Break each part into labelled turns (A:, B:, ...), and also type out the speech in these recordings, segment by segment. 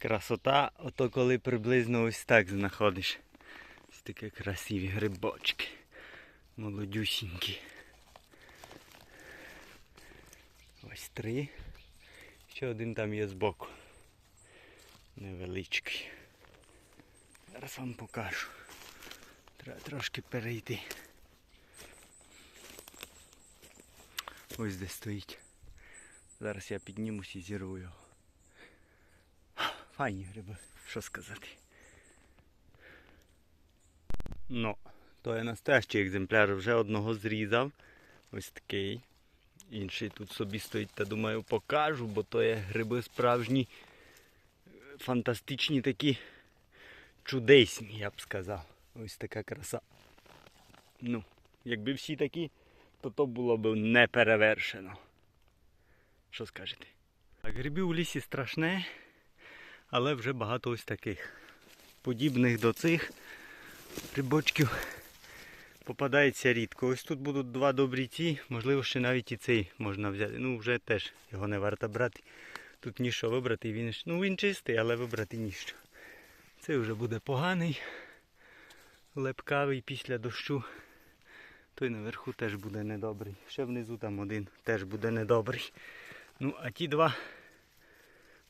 A: Красота, ото коли приблизно ось так знаходиш. Ось такі красиві грибочки. Молодюсінькі. Ось три. Ще один там є збоку. Невеличкий. Зараз вам покажу. Треба трошки перейти. Ось де стоїть. Зараз я піднімусь і зірву його. Файні гриби, що сказати. Ну, то є настоящий екземпляр, вже одного зрізав. Ось такий. Інший тут собі стоїть, та думаю, покажу, бо то є гриби справжні, фантастичні такі чудесні, я б сказав. Ось така краса. Ну, якби всі такі, то то було б не перевершено. Що скажете? Грибів у лісі страшне, але вже багато ось таких. Подібних до цих грибочків попадається рідко. Ось тут будуть два добрі ці, можливо, ще навіть і цей можна взяти. Ну, вже теж його не варто брати. Тут ніщо вибрати, він, ну, він чистий, але вибрати ніщо. Цей вже буде поганий, лепкавий після дощу. Той наверху теж буде недобрий. Ще внизу там один теж буде недобрий. Ну, а ті два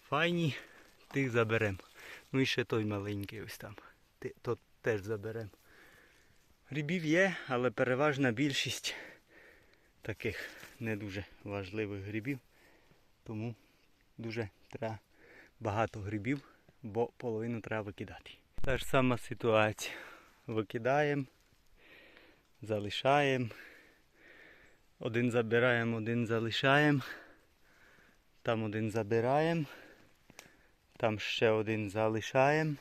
A: файні, тих заберемо. Ну і ще той маленький ось там. Ти- То теж заберемо. Грибів є, але переважна більшість таких не дуже важливих грибів. Тому дуже треба багато грибів, бо половину треба викидати. Та ж сама ситуація. Викидаємо, залишаємо. Один забираємо, один залишаємо. Там один забираємо. Там ще один залишаємо.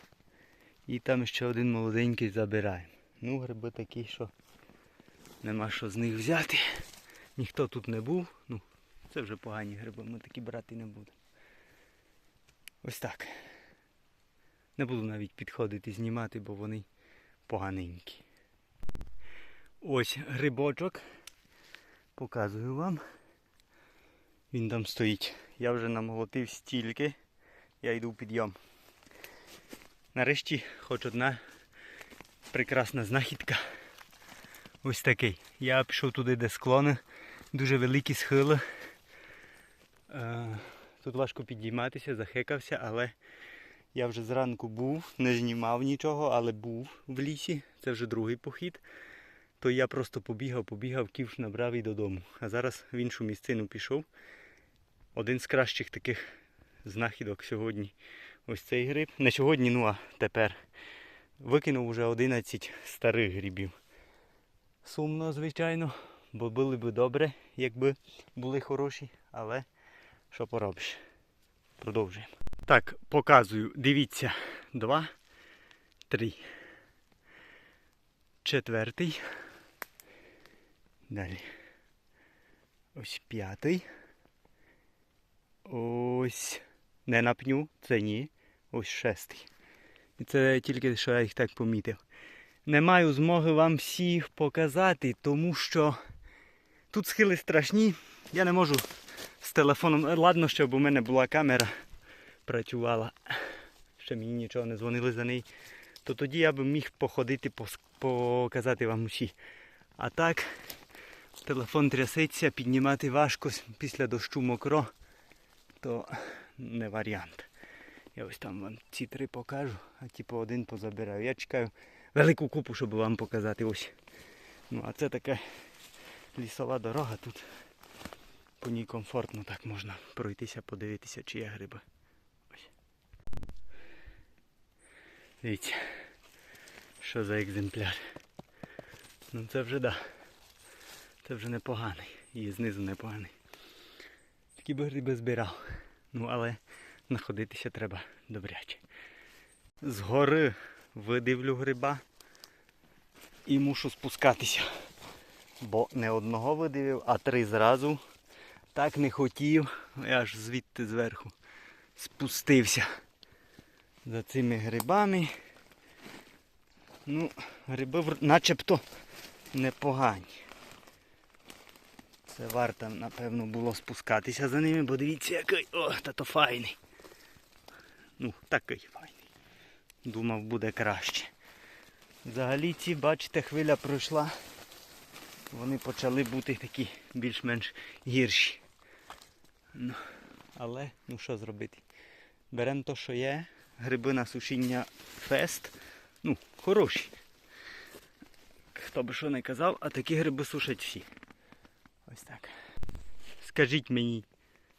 A: І там ще один молоденький забираємо. Ну, гриби такі, що нема що з них взяти. Ніхто тут не був. Ну, це вже погані гриби, ми такі брати не будемо. Ось так. Не буду навіть підходити знімати, бо вони поганенькі. Ось грибочок. Показую вам. Він там стоїть. Я вже намолотив стільки. Я йду в підйом. Нарешті хоч одна прекрасна знахідка. Ось такий. Я пішов туди, де склони, дуже великі схили. Е, Тут важко підійматися, захекався, але я вже зранку був, не знімав нічого, але був в лісі. Це вже другий похід. То я просто побігав, побігав, ківш набрав і додому. А зараз в іншу місцину пішов. Один з кращих таких знахідок сьогодні. Ось цей гриб. Не сьогодні, ну а тепер. Викинув вже 11 старих грибів. Сумно, звичайно, бо були б добре, якби були хороші, але що поробиш. Продовжуємо. Так, показую. Дивіться. Два, три. Четвертий. Далі. Ось п'ятий. Ось. Не на пню, це ні. Ось шестий. І це тільки що я їх так помітив. Не маю змоги вам всіх показати, тому що тут схили страшні. Я не можу з телефоном. Ладно, щоб у мене була камера, працювала. Ще мені нічого не дзвонили за неї. То тоді я би міг походити, показати вам усі. А так, телефон трясеться, піднімати важко після дощу мокро, то не варіант. Я ось там вам ці три покажу, а ті один позабираю. Я чекаю велику купу, щоб вам показати ось. Ну, а це така лісова дорога тут. По ній комфортно так можна пройтися, подивитися, чи є гриби. Дивіться, що за екземпляр. Ну це вже да. Це вже непоганий. І знизу непоганий. Такі би гриби збирав. Ну але знаходитися треба добряче. Згори видивлю гриба і мушу спускатися. Бо не одного видивив, а три зразу. Так не хотів, я аж звідти зверху спустився за цими грибами. Ну, гриби начебто непогані. Це варто, напевно, було спускатися за ними, бо дивіться який. О, та то файний. Ну, такий файний. Думав, буде краще. Взагалі ці, бачите, хвиля пройшла. Вони почали бути такі більш-менш гірші. Ну, але, ну що зробити? Беремо то, що є. Гриби на сушіння фест. Ну, хороші. Хто би що не казав, а такі гриби сушать всі. Ось так. Скажіть мені,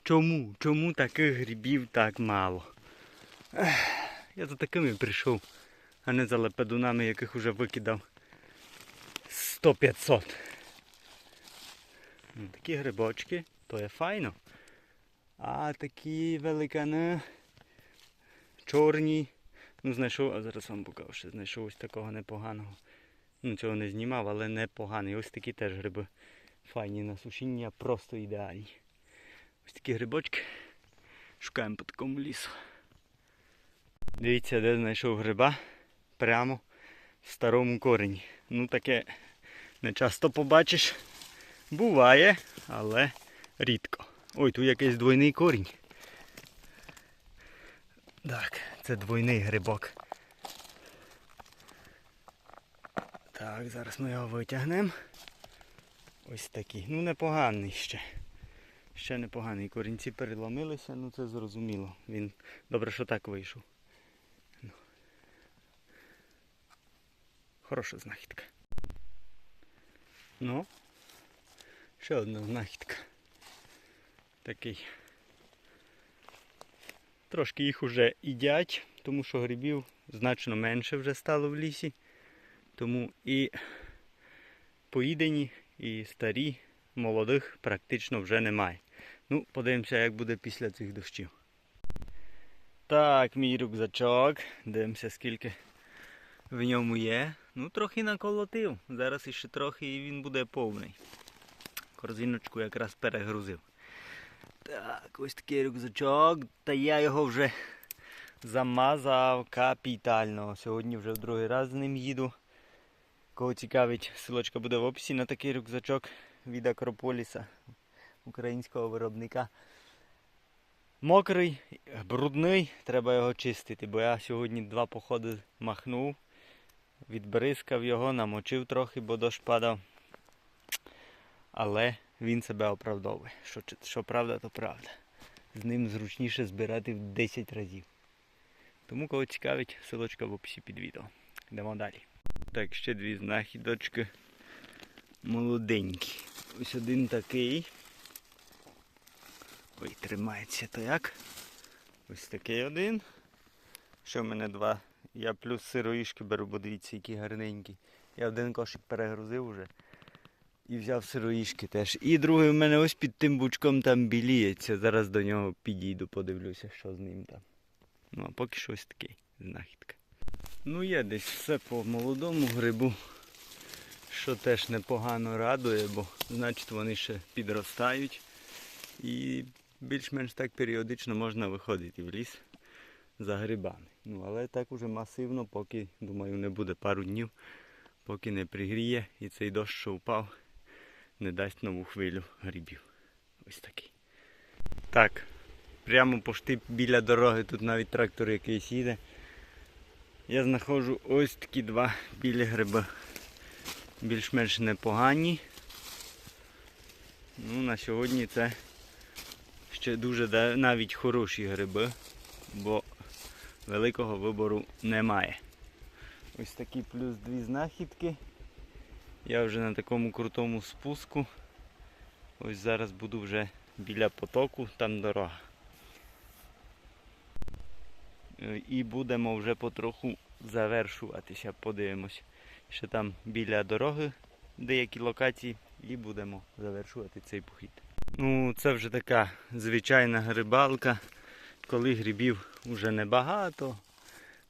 A: чому? Чому таких грибів так мало? Ех, я за такими прийшов, а не за лепедунами, яких уже викидав 100-500. Ну, Такі грибочки, то є файно. А такі великани, чорні. Ну, знайшов, а зараз вам покажу, що знайшов ось такого непоганого. Ну, цього не знімав, але непоганий. Ось такі теж гриби файні на просто ідеальні. Ось такі грибочки. Шукаємо по такому лісу. Дивіться, де знайшов гриба. Прямо в старому корені. Ну таке не часто побачиш. Буває, але рідко. Ой, тут якийсь двойний корінь. Так, це двойний грибок. Так, зараз ми його витягнемо. Ось такий. Ну непоганий ще. Ще непоганий. Корінці переломилися, ну це зрозуміло. Він добре, що так вийшов. Ну. Хороша знахідка. Ну, ще одна знахідка. Такий. Трошки їх уже їдять, тому що грибів значно менше вже стало в лісі. Тому і поїдені, і старі, молодих практично вже немає. Ну, подивимося, як буде після цих дощів. Так, мій рюкзачок. Дивимося, скільки в ньому є. Ну, трохи наколотив. Зараз іще трохи і він буде повний. Корзиночку якраз перегрузив. Так, ось такий рюкзачок. Та я його вже замазав капітально. Сьогодні вже в другий раз з ним їду. Кого цікавить, силочка буде в описі на такий рюкзачок від Акрополіса українського виробника. Мокрий, брудний, треба його чистити, бо я сьогодні два походи махнув, відбризкав його, намочив трохи, бо дощ падав. Але він себе оправдовує. Що, що правда, то правда. З ним зручніше збирати в 10 разів. Тому кого цікавить, силочка в описі під відео. Йдемо далі. Так, ще дві знахідочки. Молоденькі. Ось один такий. Ой, тримається то як. Ось такий один. Ще в мене два. Я плюс сироїшки беру, бо дивіться, які гарненькі. Я один кошик перегрузив вже. І взяв сироїшки теж. І другий в мене ось під тим бучком там біліється. Зараз до нього підійду, подивлюся, що з ним там. Ну а поки що ось такий знахідка. Ну є десь все по молодому грибу, що теж непогано радує, бо значить вони ще підростають. І більш-менш так періодично можна виходити в ліс за грибами. Ну але так уже масивно, поки, думаю, не буде пару днів, поки не пригріє і цей дощ, що впав, не дасть нову хвилю грибів. Ось такий. Так, прямо пошти біля дороги, тут навіть трактор якийсь їде. Я знаходжу ось такі два білі гриби. Більш-менш непогані. Ну, на сьогодні це ще дуже навіть хороші гриби, бо великого вибору немає. Ось такі плюс дві знахідки. Я вже на такому крутому спуску. Ось зараз буду вже біля потоку, там дорога. Е, І будемо вже потроху завершуватися, подивимось. Ще там біля дороги деякі локації і будемо завершувати цей похід. Ну, це вже така звичайна грибалка, коли грибів вже небагато.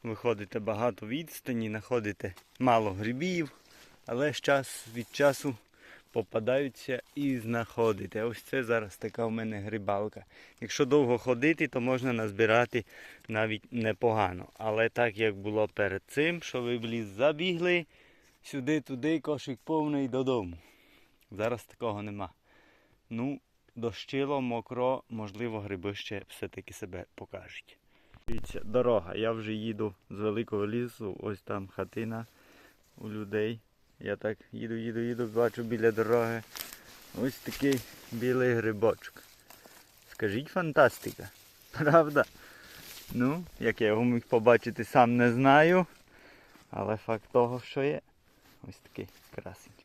A: Виходите багато відстані, знаходите мало грибів, але час від часу попадаються і знаходите. Ось це зараз така в мене грибалка. Якщо довго ходити, то можна назбирати навіть непогано. Але так як було перед цим, що ви в ліс забігли, сюди-туди, кошик повний додому. Зараз такого нема. Ну, дощило, мокро, можливо, гриби ще все-таки себе покажуть. Дивіться, дорога. Я вже їду з великого лісу, ось там хатина у людей. Я так їду, їду, їду, бачу біля дороги. Ось такий білий грибочок. Скажіть фантастика. Правда? Ну, як я його міг побачити, сам не знаю. Але факт того, що є. Ось такий красень.